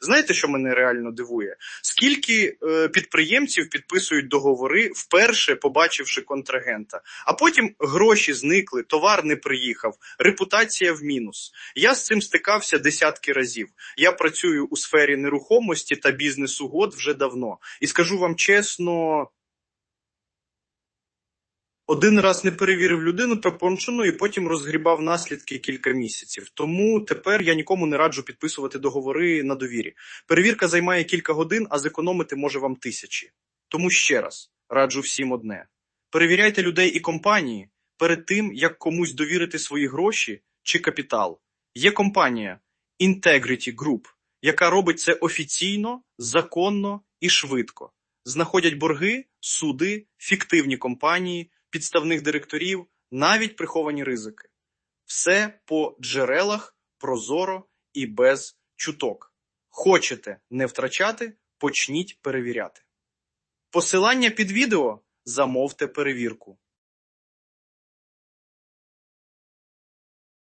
Знаєте, що мене реально дивує? Скільки е, підприємців підписують договори, вперше побачивши контрагента, а потім гроші зникли, товар не приїхав, репутація в мінус. Я з цим стикався десятки разів. Я працюю у сфері нерухомості та бізнес-угод вже давно. І скажу вам чесно. Один раз не перевірив людину по пончину і потім розгрібав наслідки кілька місяців. Тому тепер я нікому не раджу підписувати договори на довірі. Перевірка займає кілька годин, а зекономити може вам тисячі. Тому ще раз раджу всім одне: перевіряйте людей і компанії перед тим, як комусь довірити свої гроші чи капітал. Є компанія Integrity Group, яка робить це офіційно, законно і швидко. Знаходять борги, суди, фіктивні компанії, підставних директорів, навіть приховані ризики. Все по джерелах, прозоро і без чуток. Хочете не втрачати, почніть перевіряти. Посилання під відео замовте перевірку.